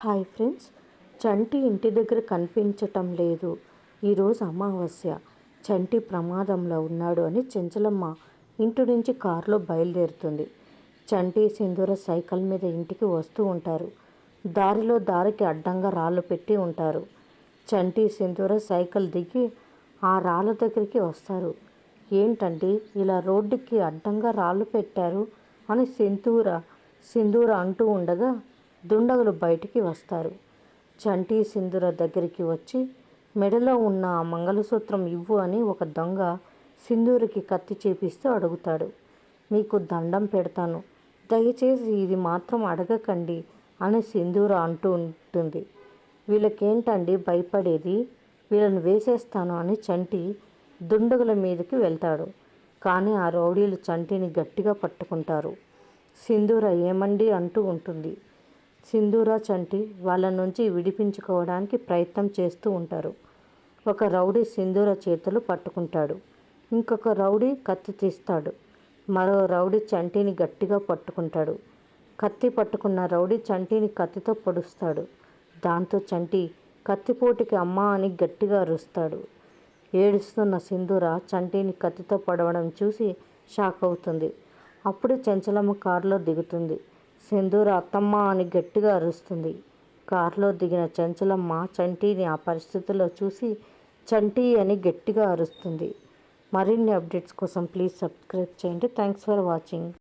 Hi friends చంటి ఇంటి దగ్గర కనిపించటం లేదు. ఈరోజు అమావాస్య. చంటి ప్రమాదంలో ఉన్నాడు అని చెంచలమ్మ ఇంటి నుంచి కారులో బయలుదేరుతుంది. చంటి సింధూర సైకిల్ మీద ఇంటికి వస్తూ ఉంటారు. దారిలో దారికి అడ్డంగా రాళ్ళు పెట్టి ఉంటారు. చంటి సింధూర సైకిల్ దిగి ఆ రాళ్ళ దగ్గరికి వస్తారు. ఏంటండి ఇలా రోడ్డుకి అడ్డంగా రాళ్ళు పెట్టారు అని సింధూర సింధూర అంటూ ఉండగా దుండగులు బయటికి వస్తారు. చంటి సింధుర దగ్గరికి వచ్చి మెడలో ఉన్న ఆ మంగళసూత్రం ఇవ్వు అని ఒక దొంగ సింధూరికి కత్తి చేపిస్తూ అడుగుతాడు. మీకు దండం పెడతాను. దయచేసి ఇది మాత్రం అడగకండి అని సింధూర అంటూ ఉంటుంది. వీళ్ళకేంటండి భయపడేది? వీళ్ళని వేసేస్తాను అని చంటి దుండగుల మీదకి వెళ్తాడు. కానీ ఆ రౌడీలు చంటిని గట్టిగా పట్టుకుంటారు. సింధూర ఏమండి అంటూ ఉంటుంది. సింధూర చంటి వాళ్ళ నుంచి విడిపించుకోవడానికి ప్రయత్నం చేస్తూ ఉంటారు. ఒక రౌడీ సింధూర చేతులు పట్టుకుంటాడు. ఇంకొక రౌడీ కత్తి తీస్తాడు. మరో రౌడీ చంటిని గట్టిగా పట్టుకుంటాడు. కత్తి పట్టుకున్న రౌడీ చంటిని కత్తితో పొడుస్తాడు. దాంతో చంటి కత్తిపోటికి అమ్మ అని గట్టిగా అరుస్తాడు. ఏడుస్తున్న సింధూర చంటిని కత్తితో పడవడం చూసి షాక్ అవుతుంది. అప్పుడు చెంచలమ్మ కారులో దిగుతుంది. సింధూర అత్తమ్మ అని గట్టిగా అరుస్తుంది. కారులో దిగిన చంచలమ్మ చంటిని ఆ పరిస్థితిలో చూసి చంటి అని గట్టిగా అరుస్తుంది. మరిన్ని అప్డేట్స్ కోసం ప్లీజ్ సబ్స్క్రైబ్ చేయండి. Thanks for watching.